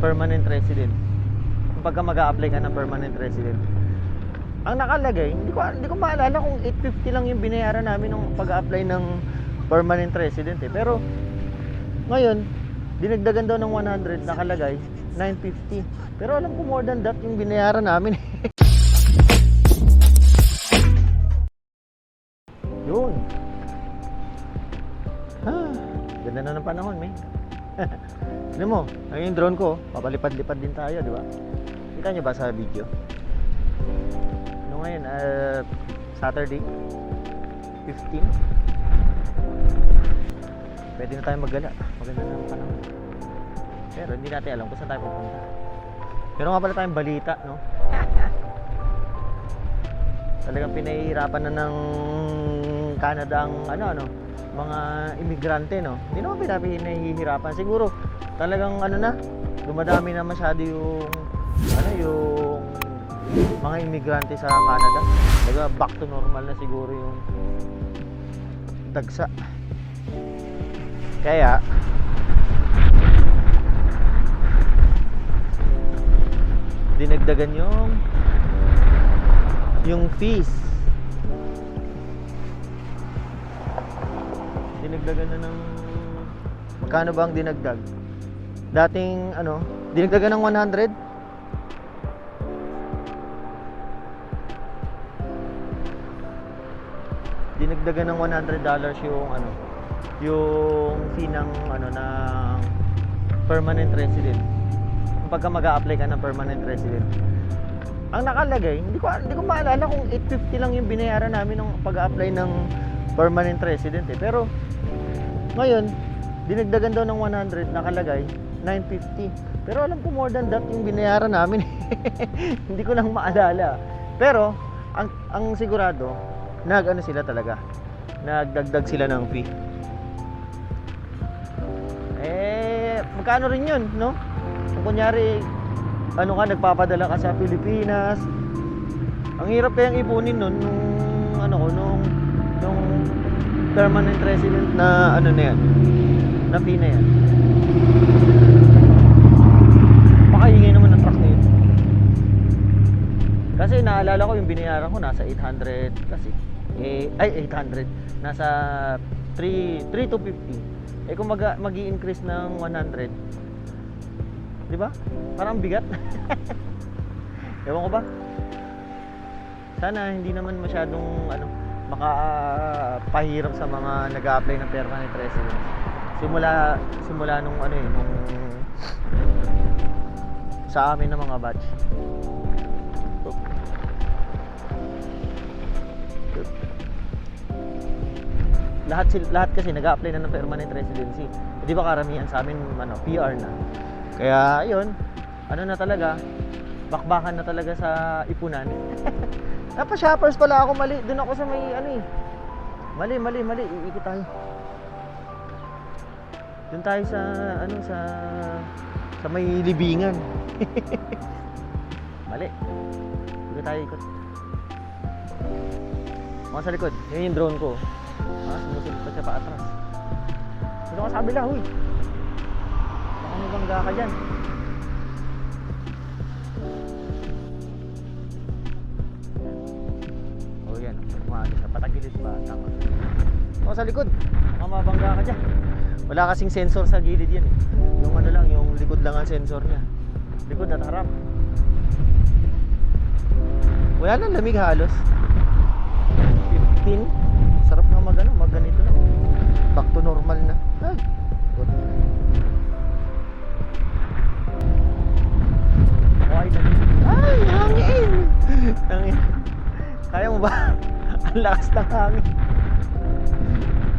permanent resident. Pagka mag apply ka ng permanent resident. Ang nakalagay, hindi ko hindi ko maalala kung 850 lang yung binayaran namin nung pag-apply ng permanent resident eh. Pero ngayon, dinagdagan daw ng 100 nakalagay 950. Pero alam ko more than that yung binayaran namin. Yun. Ah, ganda na ng panahon, may. Alam mo, ayun yung drone ko, papalipad-lipad din tayo, di ba? Kita nyo ba sa video? Ano ngayon? Uh, Saturday? 15? Pwede na tayo maggala. Maganda na ang panahon. Pero hindi natin alam kung saan tayo pupunta. Pero nga pala tayong balita, no? Talagang pinahihirapan na ng Canada ang ano ano mga imigrante no. Hindi naman pinahihirapan. Siguro talagang ano na dumadami na masyado yung ano yung mga imigrante sa Canada. Talaga back to normal na siguro yung dagsa. Kaya dinagdagan yung yung fees dinagdagan na ng magkano ba ang dinagdag? Dating ano dinagdagan ng 100 dinagdagan ng 100 dollars yung ano yung fee ng ano ng permanent resident. Pagka mag apply ka ng permanent resident. Ang nakalagay, hindi ko hindi ko maalala kung 850 lang yung binayaran namin nung pag-apply ng permanent resident eh. Pero ngayon, dinagdagan daw ng 100 nakalagay 950. Pero alam ko more than that yung binayaran namin. hindi ko lang maalala. Pero ang ang sigurado, nag ano sila talaga. Nagdagdag sila ng fee. Eh, magkano rin yun, no? Kung kunyari, ano ka, nagpapadala ka sa Pilipinas. Ang hirap kayang ipunin nun nung ano ko, nung permanent resident na ano na yan. Na fee na yan. Makaingay naman ng truck na yun. Kasi naalala ko yung binayaran ko nasa 800 kasi. Eh, ay 800. Nasa 3 3 to 50. Eh kung mag magi-increase ng 100, Di ba? Parang bigat. Ewan ko ba? Sana hindi naman masyadong ano makapahirap sa mga nag-a-apply ng permanent residence. Simula simula nung ano eh nung sa amin ng mga batch. Lahat lahat kasi nag-a-apply na ng permanent residency. Eh, Di ba karamihan sa amin ano PR na. Kaya ayun, ano na talaga, bakbakan na talaga sa ipunan. Napa-shoppers pala ako mali. Doon ako sa may ano eh. Mali, mali, mali. Iikot tayo. Doon tayo sa ano sa sa may libingan. mali. Ikot tayo, ikot. Mga sa likod. Yan yung drone ko. Ah, sumusunod pa siya pa atras. Dito ka sa kabila, huy. Baka may bangga ka dyan. Umaga sa patagilid pa. Tama. O, sa likod. Baka mabangga ka dyan. Wala kasing sensor sa gilid yan eh. Yung ano lang, yung likod lang ang sensor niya. Likod at harap. Wala nang lamig halos. 15. Sarap nga mag ano, mag ganito na. Back to normal na. Ay. Good. Ay, hangin! Hangin. Kaya mo ba? Ang lakas ng hangin.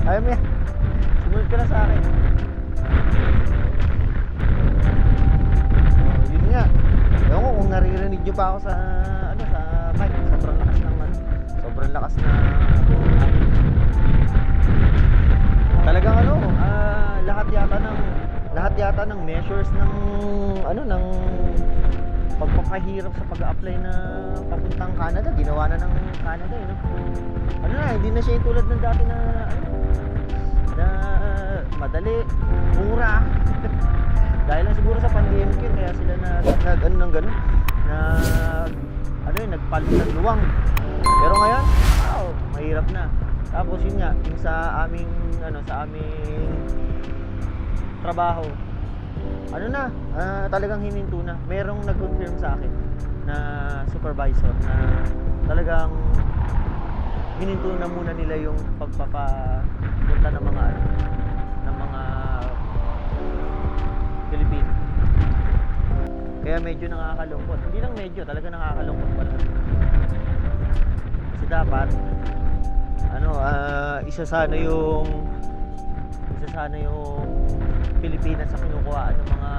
Kaya mo yan. Sumunod ka na sa akin. Oh, yun nga. Ewan ko kung naririnig nyo pa ako sa ano sa mic. Sobrang lakas ng ano. Sobrang lakas na talagang ano, ah, lahat yata ng lahat yata ng measures ng ano ng pagpapahirap sa pag-apply na papuntang Canada, ginawa na ng Canada, eh, no? Ano na, hindi na siya yung tulad ng dati na ano, na madali, mura. Dahil lang siguro sa pandemic yun, kaya sila na nag ano ng ganun, nag ano yun, nagpalit ng luwang. Pero ngayon, wow, mahirap na. Tapos yun nga, yung sa aming ano sa aming trabaho. Ano na, ah, talagang hininto na. Merong nag-confirm sa akin na supervisor na talagang hininto na muna nila yung pagpapapunta ng mga ano, ng mga Pilipino. Kaya medyo nakakalungkot. Hindi lang medyo, talaga nakakalungkot pala. Kasi dapat ano, ah, isa sana yung isa sana yung Pilipinas sa kinukuhaan ng mga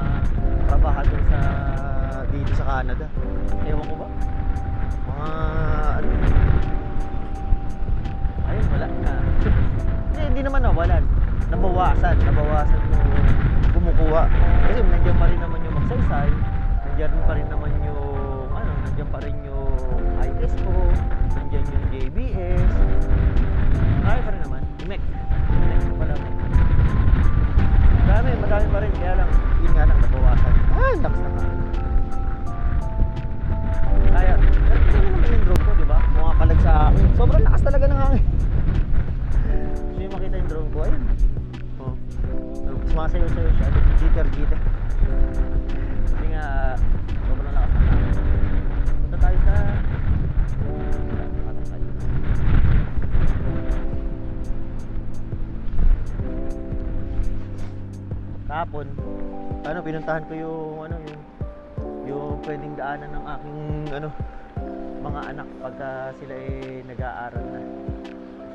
trabahador sa dito sa Canada. Ewan ko ba? Mga ano ayun wala na. Hindi, hindi naman nawalan nabawasan. Nabawasan yung kumukuha. Kasi nandiyan pa rin naman yung magsaysay. Nandiyan pa rin naman yung ano nandiyan pa rin yung ISO nandiyan yung JBS kaya pa rin naman. Yung MEC MEC pala MEC madami madami pa rin. Kaya lang yun nga lang nabawasan. Ah lakas na ka kaya pero tingnan mo naman yung drone ko di ba? Mukakalag sa akin. Sobrang lakas talaga ng hangin. Gusto nyo makita yung drone ko. Ayun. Oh. sumasayo sayo siya jitter Kahapon, ano, pinuntahan ko yung, ano, yung, yung pwedeng daanan ng aking, ano, mga anak pagka sila eh nag-aaral na.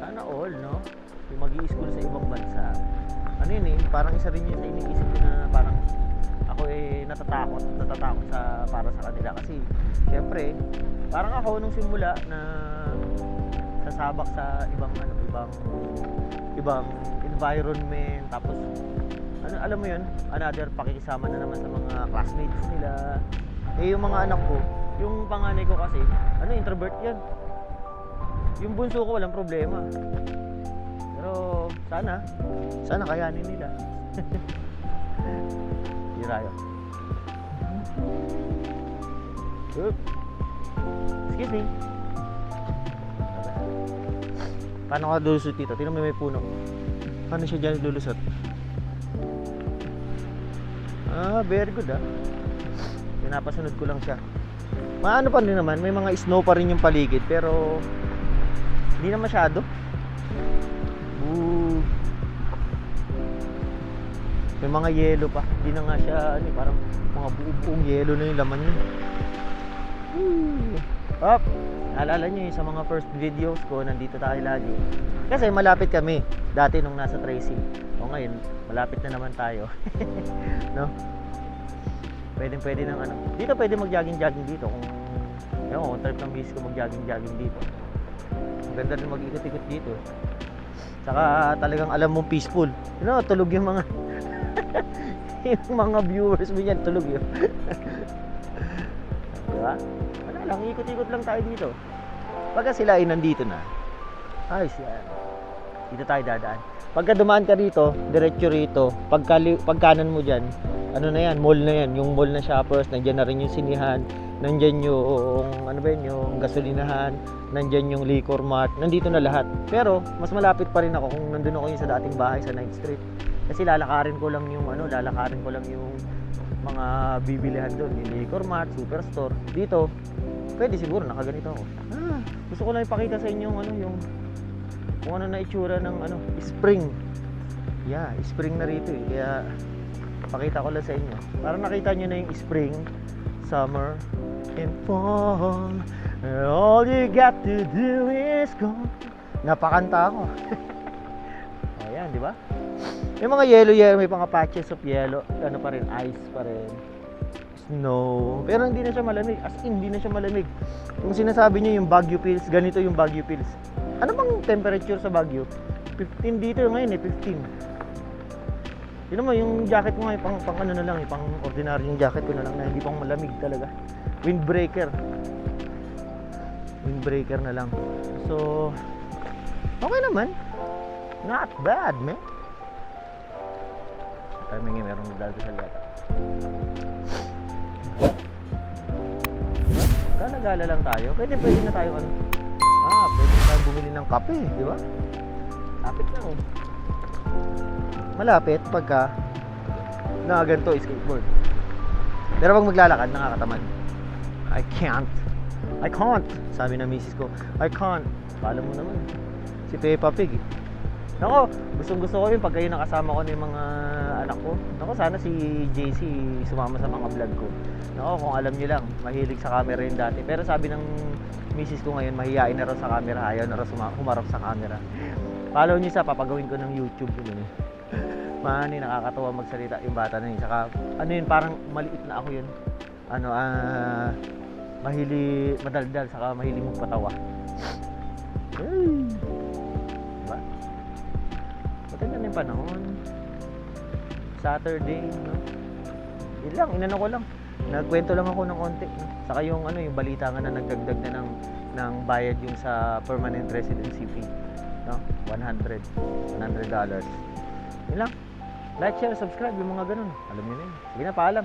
Sana all, no? Yung mag school sa ibang bansa. Ano yun eh, parang isa rin yun sa iniisip ko na parang ako eh natatakot, natatakot sa para sa kanila kasi syempre, parang ako nung simula na sasabak sa ibang ano, ibang ibang environment tapos ano alam mo yun? Another pakikisama na naman sa mga classmates nila. Eh yung mga anak ko yung panganay ko kasi ano introvert yan yung bunso ko walang problema. Pero sana sana kayanin nila. Hirayo Oop. excuse me. Paano ka lulusot dito? tingnan mo may puno. Paano siya dyan lulusot? Ah, very good ah. Pinapasunod ko lang siya. Maano pa rin naman, may mga snow pa rin yung paligid pero hindi na masyado. Boo. May mga yelo pa. Hindi na nga siya, ano, parang mga buong yelo na yung laman niya. Up. Naalala niyo yung sa mga first videos ko, nandito tayo lagi. Kasi malapit kami dati nung nasa Tracy. O ngayon, malapit na naman tayo. no? Pwedeng pwede ng ano. Dito pwede mag-jogging-jogging dito kung ko, kung trip ng miss ko mag-jogging-jogging dito. Ang ganda rin mag-ikot-ikot dito. Saka talagang alam mong peaceful. You know, tulog yung mga yung mga viewers mo yan, tulog yun. Di ba? Wala lang, ikot-ikot lang tayo dito. Pagka sila ay nandito na, ayos yan. Dito tayo dadaan. Pagka dumaan ka rito, diretso rito, pagka, pagkanan mo dyan, ano na yan, mall na yan. Yung mall na shoppers, nandyan na rin yung sinihan, nandyan yung, ano ba yun, yung gasolinahan, nandyan yung liquor mart, nandito na lahat. Pero, mas malapit pa rin ako kung nandun ako yung sa dating bahay sa 9th Street. Kasi lalakarin ko lang yung, ano, lalakarin ko lang yung mga bibilihan doon, yung liquor mart, superstore. Dito, pwede siguro, nakaganito ako. Ah, gusto ko lang ipakita sa inyo yung, ano, yung, kung ano na itsura ng, ano, spring. Yeah, spring na rito eh. Kaya, pakita ko lang sa inyo. Para nakita nyo na yung spring, summer, and fall. And all you got to do is go. Napakanta ako. Ayan, di ba? May mga yellow yellow, may mga patches of yellow. Ano pa rin, ice pa rin. Snow. Pero hindi na siya malamig. As in, hindi na siya malamig. Kung sinasabi niyo yung Baguio Pills, ganito yung Baguio Pills. Ano bang temperature sa Baguio? 15 dito ngayon eh, 15. Yun mo, yung jacket ko ngayon, pang, pang ano na lang, eh, pang ordinary yung jacket ko na lang na hindi pang malamig talaga. Windbreaker. Windbreaker na lang. So, okay naman. Not bad, man. Timing meron nagdadasal yata. Gala-gala lang tayo. Pwede, pwede na tayo ano. Ah, pwede na tayo bumili ng kape, di ba? Lapit lang oh. Malapit pagka na ganito skateboard. Pero pag maglalakad, nakakatamad. I can't. I can't. Sabi ng misis ko, I can't. Pala mo naman. Si Peppa Pig eh. Nako, gustong gusto ko yun pag kayo nakasama ko ng mga anak ko. Nako, sana si JC sumama sa mga vlog ko. Nako, kung alam niyo lang, mahilig sa camera yun dati. Pero sabi ng misis ko ngayon, mahihain na raw sa camera. Ayaw na raw suma- humarap sa camera. Follow niyo sa papagawin ko ng YouTube yun eh. Mani, nakakatawa magsalita yung bata na yun. Saka, ano yun, parang maliit na ako yun. Ano, ah, mahili, madaldal, saka mahili magpatawa. Ay, diba? Maganda na yung panahon. Saturday, no? Yun lang, inano ko lang. Nagkwento lang ako ng konti. No? Saka yung ano, yung balita nga na nagdagdag na ng, ng bayad yung sa permanent residency fee. No? 100. 100 dollars. Yun lang. Like, share, subscribe, yung mga ganun. Alam niyo na yun. Sige na, paalam.